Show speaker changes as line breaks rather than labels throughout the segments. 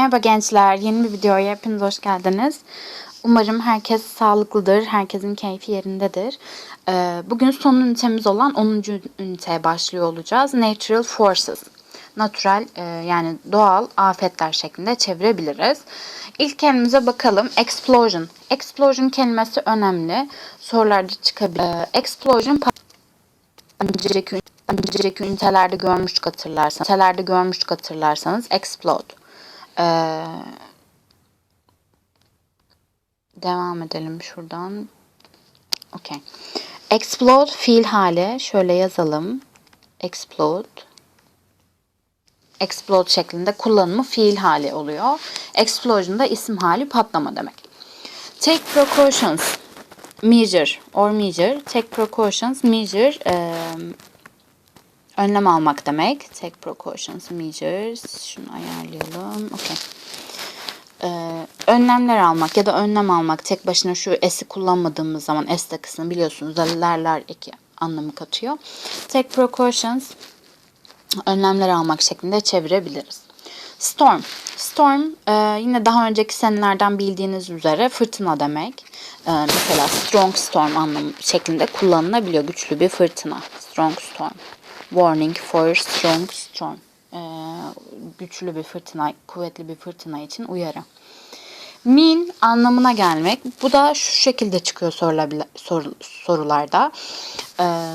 Merhaba gençler, yeni bir videoya hepiniz hoş geldiniz. Umarım herkes sağlıklıdır, herkesin keyfi yerindedir. Ee, Bugün son ünitemiz olan 10. üniteye başlıyor olacağız. Natural Forces. Natural e, yani doğal afetler şeklinde çevirebiliriz. İlk kelimemize bakalım. Explosion. Explosion kelimesi önemli. Sorularda çıkabilir. Ee, Explosion önceki, önceki ünitelerde görmüştük hatırlarsanız. Ünitelerde görmüştük hatırlarsanız explode. Ee, devam edelim şuradan. Okay. Explode fiil hali. Şöyle yazalım. Explode. Explode şeklinde kullanımı fiil hali oluyor. Explosion da isim hali patlama demek. Take precautions. Measure or measure. Take precautions. Measure. eee, önlem almak demek. Take precautions, measures. Şunu ayarlayalım. Okay. Ee, önlemler almak ya da önlem almak tek başına şu s'i kullanmadığımız zaman s takısını biliyorsunuz lerler eki anlamı katıyor. Take precautions önlemler almak şeklinde çevirebiliriz. Storm. Storm e, yine daha önceki senelerden bildiğiniz üzere fırtına demek. E, mesela strong storm anlamı şeklinde kullanılabiliyor. Güçlü bir fırtına. Strong storm. Warning for strong storm. E, güçlü bir fırtına, kuvvetli bir fırtına için uyarı. Mean anlamına gelmek. Bu da şu şekilde çıkıyor sor- sorularda. Ee,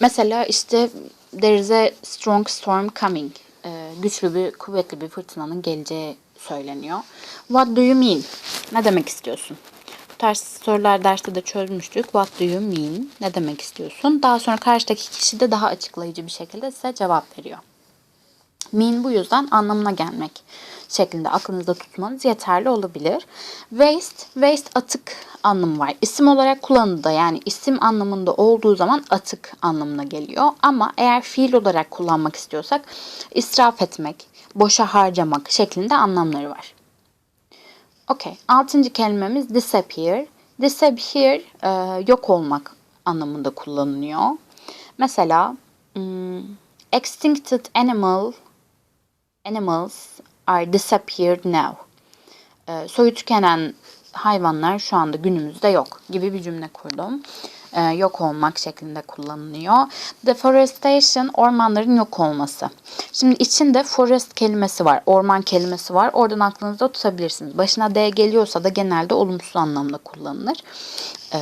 mesela işte there is a strong storm coming. Ee, güçlü bir, kuvvetli bir fırtınanın geleceği söyleniyor. What do you mean? Ne demek istiyorsun? Tarz sorular derste de çözmüştük. What do you mean? Ne demek istiyorsun? Daha sonra karşıdaki kişi de daha açıklayıcı bir şekilde size cevap veriyor. Mean bu yüzden anlamına gelmek şeklinde aklınızda tutmanız yeterli olabilir. Waste, waste atık anlamı var. İsim olarak kullanıldığı yani isim anlamında olduğu zaman atık anlamına geliyor. Ama eğer fiil olarak kullanmak istiyorsak israf etmek, boşa harcamak şeklinde anlamları var. Okey. Altıncı kelimemiz disappear. Disappear e, yok olmak anlamında kullanılıyor. Mesela hmm, extincted animal animals are disappeared now. E, soyu tükenen hayvanlar şu anda günümüzde yok gibi bir cümle kurdum. E, yok olmak şeklinde kullanılıyor. Deforestation ormanların yok olması. Şimdi içinde forest kelimesi var, orman kelimesi var. Oradan aklınızda tutabilirsiniz. Başına D geliyorsa da genelde olumsuz anlamda kullanılır. E,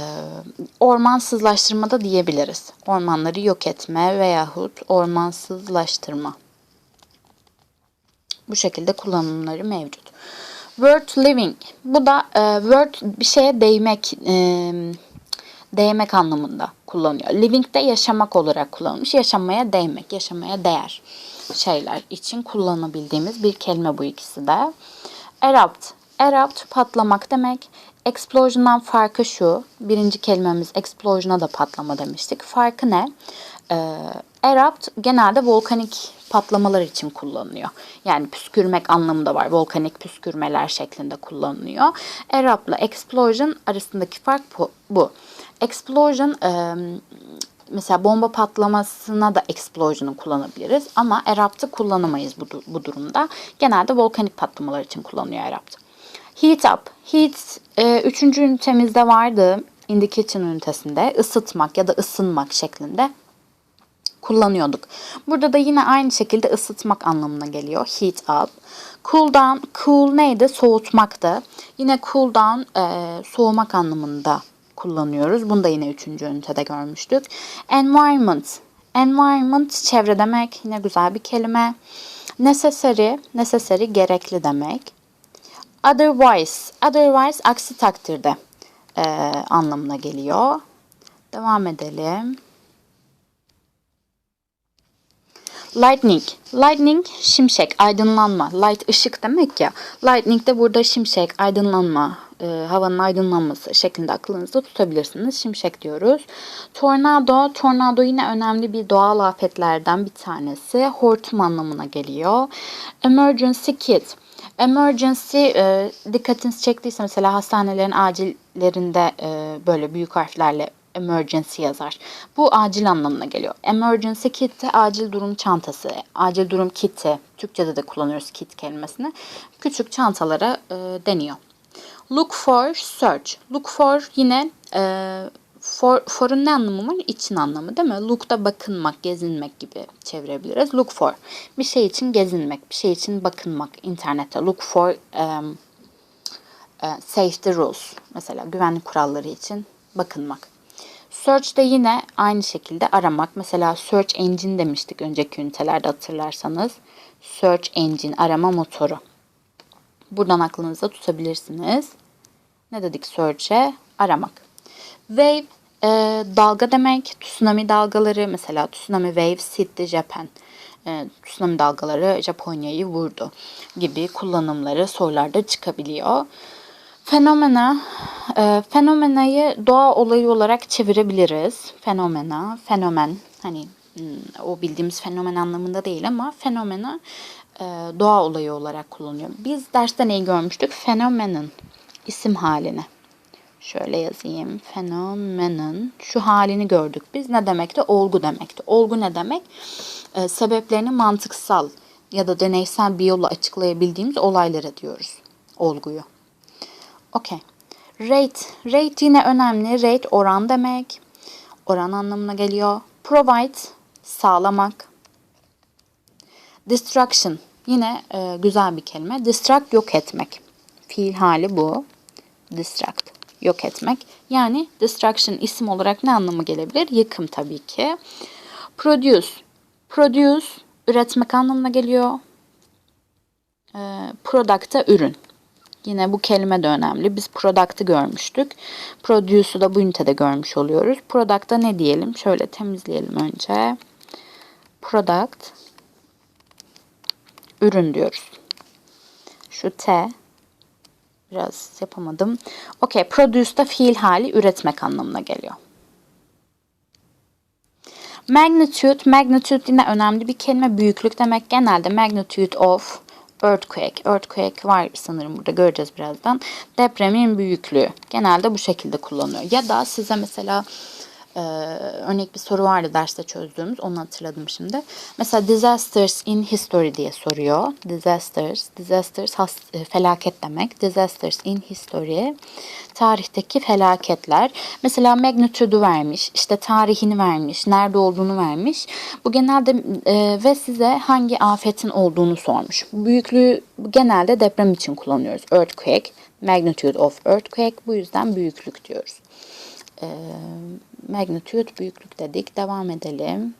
ormansızlaştırma da diyebiliriz. Ormanları yok etme veyahut ormansızlaştırma. Bu şekilde kullanımları mevcut. Word living. Bu da e, word bir şeye değmek, e, değmek anlamında kullanıyor. Living de yaşamak olarak kullanılmış. Yaşamaya değmek, yaşamaya değer şeyler için kullanabildiğimiz bir kelime bu ikisi de. Erupt. Erupt patlamak demek. Explosion'dan farkı şu. Birinci kelimemiz explosion'a da patlama demiştik. Farkı ne? Ee, erupt genelde volkanik patlamalar için kullanılıyor. Yani püskürmek anlamında var. Volkanik püskürmeler şeklinde kullanılıyor. Erupt ile explosion arasındaki fark bu. Explosion mesela bomba patlamasına da explosion'ı kullanabiliriz ama erupt'ı kullanamayız bu, bu durumda. Genelde volkanik patlamalar için kullanılıyor erupt. Heat up. Heat e, üçüncü ünitemizde vardı. In the ünitesinde ısıtmak ya da ısınmak şeklinde kullanıyorduk. Burada da yine aynı şekilde ısıtmak anlamına geliyor. Heat up. Cool down. Cool neydi? Soğutmaktı. Yine cool down e, soğumak anlamında kullanıyoruz. Bunu da yine üçüncü ünitede görmüştük. Environment. Environment çevre demek. Yine güzel bir kelime. Necessary. Necessary gerekli demek. Otherwise. Otherwise aksi takdirde e, anlamına geliyor. Devam edelim. Lightning. Lightning şimşek, aydınlanma. Light ışık demek ya. Lightning de burada şimşek, aydınlanma, e, havanın aydınlanması şeklinde aklınızda tutabilirsiniz. Şimşek diyoruz. Tornado. Tornado yine önemli bir doğal afetlerden bir tanesi. Hortum anlamına geliyor. Emergency kit. Emergency e, dikkatinizi çektiyse mesela hastanelerin acillerinde e, böyle büyük harflerle emergency yazar. Bu acil anlamına geliyor. Emergency kit de acil durum çantası, acil durum kiti. Türkçe'de de kullanıyoruz kit kelimesini. Küçük çantalara e, deniyor. Look for, search. Look for yine e, for, for'un ne anlamı var? İçin anlamı değil mi? Look da bakınmak, gezinmek gibi çevirebiliriz. Look for. Bir şey için gezinmek, bir şey için bakınmak internette. Look for um, uh, safety rules. Mesela güvenlik kuralları için bakınmak. Search de yine aynı şekilde aramak. Mesela search engine demiştik önceki ünitelerde hatırlarsanız. Search engine arama motoru. Buradan aklınızda tutabilirsiniz. Ne dedik search'e? Aramak. Wave e, dalga demek. Tsunami dalgaları mesela tsunami waves hit Japan. E, tsunami dalgaları Japonya'yı vurdu gibi kullanımları sorularda çıkabiliyor. Fenomena, e, fenomenayı doğa olayı olarak çevirebiliriz. Fenomena, fenomen, hani hmm, o bildiğimiz fenomen anlamında değil ama fenomena e, doğa olayı olarak kullanılıyor. Biz derste neyi görmüştük? Fenomenin isim halini. Şöyle yazayım. Fenomenin şu halini gördük. Biz ne demekti? Olgu demekti. Olgu ne demek? E, sebeplerini mantıksal ya da deneysel bir yolla açıklayabildiğimiz olaylara diyoruz. Olguyu. Okey. Rate. Rate yine önemli. Rate oran demek. Oran anlamına geliyor. Provide sağlamak. Destruction yine e, güzel bir kelime. Distract yok etmek. Fiil hali bu. Distract yok etmek. Yani destruction isim olarak ne anlamı gelebilir? Yıkım tabii ki. Produce. Produce üretmek anlamına geliyor. E, product'a ürün. Yine bu kelime de önemli. Biz product'ı görmüştük. Produce'u da bu ünitede görmüş oluyoruz. Product'a ne diyelim? Şöyle temizleyelim önce. Product ürün diyoruz. Şu T biraz yapamadım. Okey. Produce da fiil hali üretmek anlamına geliyor. Magnitude, magnitude yine önemli bir kelime. Büyüklük demek. Genelde magnitude of earthquake. Earthquake var sanırım burada göreceğiz birazdan. Depremin büyüklüğü. Genelde bu şekilde kullanılıyor. Ya da size mesela e, örnek bir soru vardı derste çözdüğümüz. Onu hatırladım şimdi. Mesela disasters in history diye soruyor. Disasters, disasters has, e, felaket demek. Disasters in history tarihteki felaketler. Mesela magnitude'u vermiş, işte tarihini vermiş, nerede olduğunu vermiş. Bu genelde e, ve size hangi afetin olduğunu sormuş. Büyüklüğü genelde deprem için kullanıyoruz. Earthquake, magnitude of earthquake. Bu yüzden büyüklük diyoruz. E, magnitude büyüklük dedik. Devam edelim.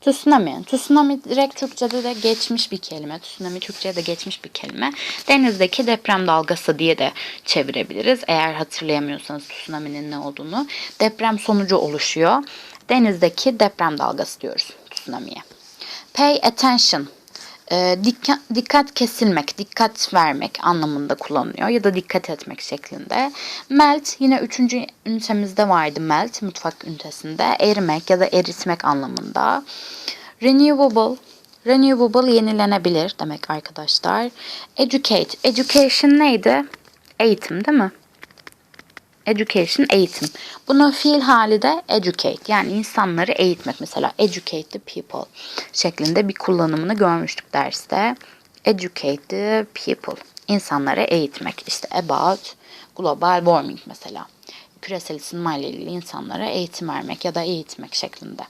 Tsunami. Tsunami direkt Türkçe'de de geçmiş bir kelime. Tsunami Türkçe'de de geçmiş bir kelime. Denizdeki deprem dalgası diye de çevirebiliriz. Eğer hatırlayamıyorsanız tsunami'nin ne olduğunu. Deprem sonucu oluşuyor. Denizdeki deprem dalgası diyoruz tsunami'ye. Pay attention e, dikkat, dikkat kesilmek, dikkat vermek anlamında kullanılıyor ya da dikkat etmek şeklinde. Melt yine üçüncü ünitemizde vardı melt mutfak ünitesinde erimek ya da eritmek anlamında. Renewable Renewable yenilenebilir demek arkadaşlar. Educate. Education neydi? Eğitim değil mi? Education eğitim. Bunun fiil hali de educate yani insanları eğitmek mesela educate the people şeklinde bir kullanımını görmüştük derste. Educate the people insanları eğitmek işte about global warming mesela küresel ısınma ile ilgili insanlara eğitim vermek ya da eğitmek şeklinde.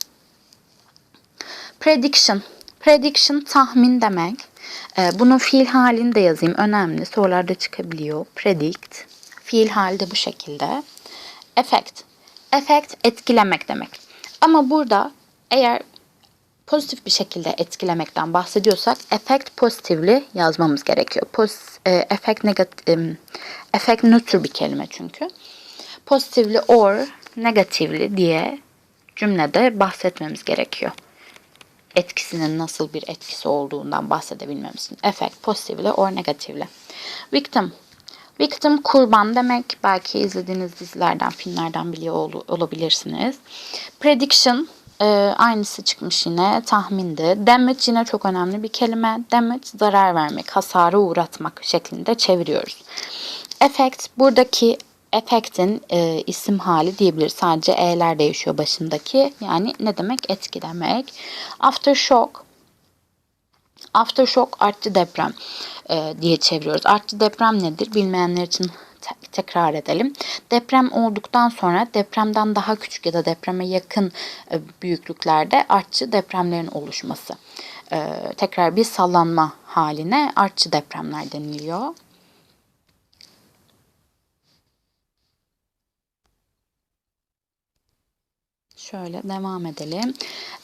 Prediction Prediction tahmin demek. Ee, bunun fiil halini de yazayım. Önemli. Sorularda çıkabiliyor. Predict Fiil halde bu şekilde. Effect. Effect etkilemek demek. Ama burada eğer pozitif bir şekilde etkilemekten bahsediyorsak effect pozitifli yazmamız gerekiyor. Pos, e, effect negatif e, effect nötr bir kelime çünkü. Pozitifli or negatifli diye cümlede bahsetmemiz gerekiyor. Etkisinin nasıl bir etkisi olduğundan bahsedebilmemiz için. Effect pozitifli or negatifli. Victim Victim kurban demek. Belki izlediğiniz dizilerden, filmlerden biliyor ol olabilirsiniz. Prediction e, aynısı çıkmış yine. Tahmindi. Damage yine çok önemli bir kelime. Damage zarar vermek, hasarı uğratmak şeklinde çeviriyoruz. Effect buradaki affect'in e, isim hali diyebiliriz. Sadece e'ler değişiyor başındaki. Yani ne demek? Etki demek. Aftershock Aftershock artçı deprem e, diye çeviriyoruz. Artçı deprem nedir? Bilmeyenler için te- tekrar edelim. Deprem olduktan sonra depremden daha küçük ya da depreme yakın e, büyüklüklerde artçı depremlerin oluşması. E, tekrar bir sallanma haline artçı depremler deniliyor. Şöyle devam edelim.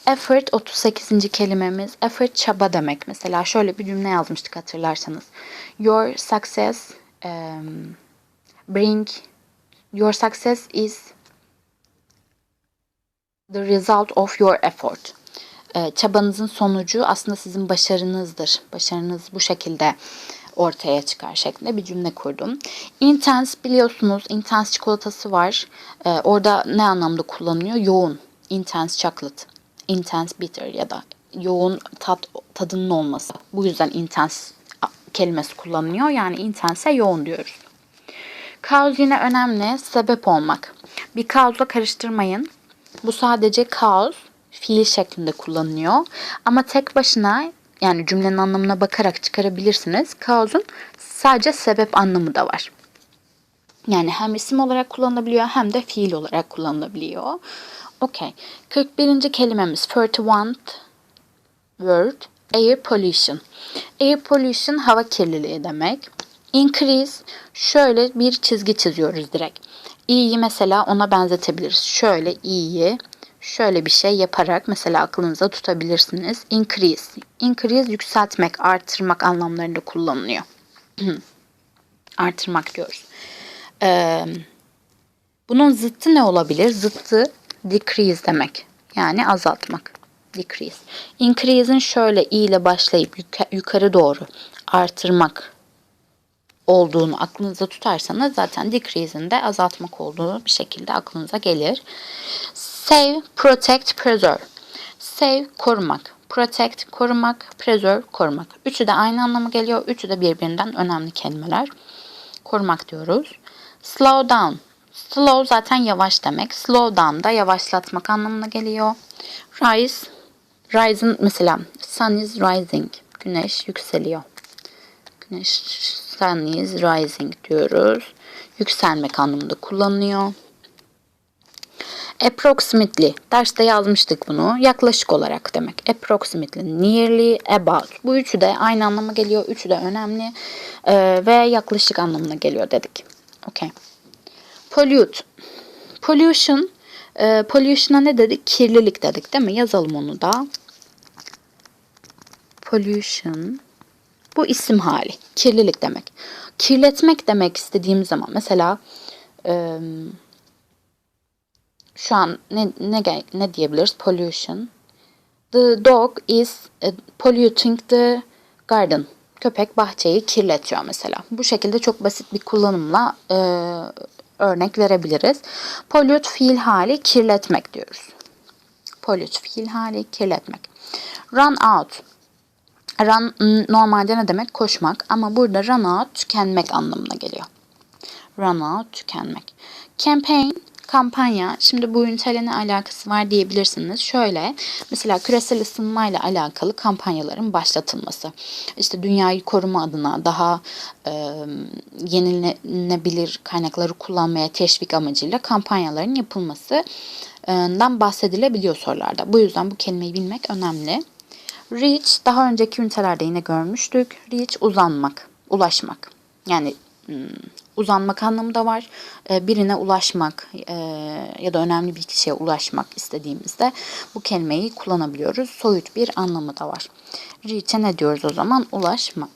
Effort 38. kelimemiz. Effort çaba demek. Mesela şöyle bir cümle yazmıştık hatırlarsanız. Your success um, bring your success is the result of your effort. Ee, çabanızın sonucu aslında sizin başarınızdır. Başarınız bu şekilde ortaya çıkar şeklinde bir cümle kurdum. Intense biliyorsunuz intense çikolatası var. Ee, orada ne anlamda kullanılıyor? Yoğun. Intense chocolate. Intense bitter ya da yoğun tat tadının olması. Bu yüzden intense kelimesi kullanılıyor. Yani intense yoğun diyoruz. Cause yine önemli. Sebep olmak. Bir cause'la karıştırmayın. Bu sadece cause fiil şeklinde kullanılıyor. Ama tek başına yani cümlenin anlamına bakarak çıkarabilirsiniz. Cause'un sadece sebep anlamı da var. Yani hem isim olarak kullanılabiliyor hem de fiil olarak kullanılabiliyor. Okay. 41. kelimemiz 41 word air pollution. Air pollution hava kirliliği demek. Increase şöyle bir çizgi çiziyoruz direkt. İ'yi mesela ona benzetebiliriz. Şöyle i'yi şöyle bir şey yaparak mesela aklınıza tutabilirsiniz. Increase. Increase yükseltmek, artırmak anlamlarında kullanılıyor. artırmak diyoruz. Ee, bunun zıttı ne olabilir? Zıttı decrease demek. Yani azaltmak. Decrease. Increase'in şöyle i ile başlayıp yukarı doğru artırmak olduğunu aklınıza tutarsanız zaten decrease'in de azaltmak olduğunu bir şekilde aklınıza gelir. Save, protect, preserve. Save, korumak. Protect, korumak. Preserve, korumak. Üçü de aynı anlama geliyor. Üçü de birbirinden önemli kelimeler. Korumak diyoruz. Slow down. Slow zaten yavaş demek. Slow down da yavaşlatmak anlamına geliyor. Rise. Rise'ın mesela sun is rising. Güneş yükseliyor. Güneş sun is rising diyoruz. Yükselmek anlamında kullanılıyor. Approximately. Derste yazmıştık bunu. Yaklaşık olarak demek. Approximately, nearly, about. Bu üçü de aynı anlama geliyor. Üçü de önemli. Ee, ve yaklaşık anlamına geliyor dedik. Okay. Pollute. Pollution. E, pollution'a ne dedik? Kirlilik dedik değil mi? Yazalım onu da. Pollution. Bu isim hali. Kirlilik demek. Kirletmek demek istediğim zaman mesela e, şu an ne, ne, ne diyebiliriz? Pollution. The dog is polluting the garden. Köpek bahçeyi kirletiyor mesela. Bu şekilde çok basit bir kullanımla e, örnek verebiliriz. Pollute fiil hali kirletmek diyoruz. Pollute fiil hali kirletmek. Run out. Run normalde ne demek? Koşmak ama burada run out tükenmek anlamına geliyor. Run out tükenmek. Campaign kampanya. Şimdi bu üniteyle ne alakası var diyebilirsiniz. Şöyle mesela küresel ısınma ile alakalı kampanyaların başlatılması. İşte dünyayı koruma adına daha e, yenilenebilir kaynakları kullanmaya teşvik amacıyla kampanyaların yapılmasından bahsedilebiliyor sorularda. Bu yüzden bu kelimeyi bilmek önemli. Reach daha önceki ünitelerde yine görmüştük. Reach uzanmak, ulaşmak. Yani uzanmak anlamı da var. birine ulaşmak ya da önemli bir kişiye ulaşmak istediğimizde bu kelimeyi kullanabiliyoruz. Soyut bir anlamı da var. Reach'e ne diyoruz o zaman? Ulaşmak.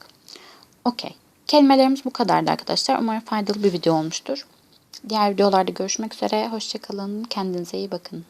Okey. Kelimelerimiz bu kadardı arkadaşlar. Umarım faydalı bir video olmuştur. Diğer videolarda görüşmek üzere. Hoşçakalın. Kendinize iyi bakın.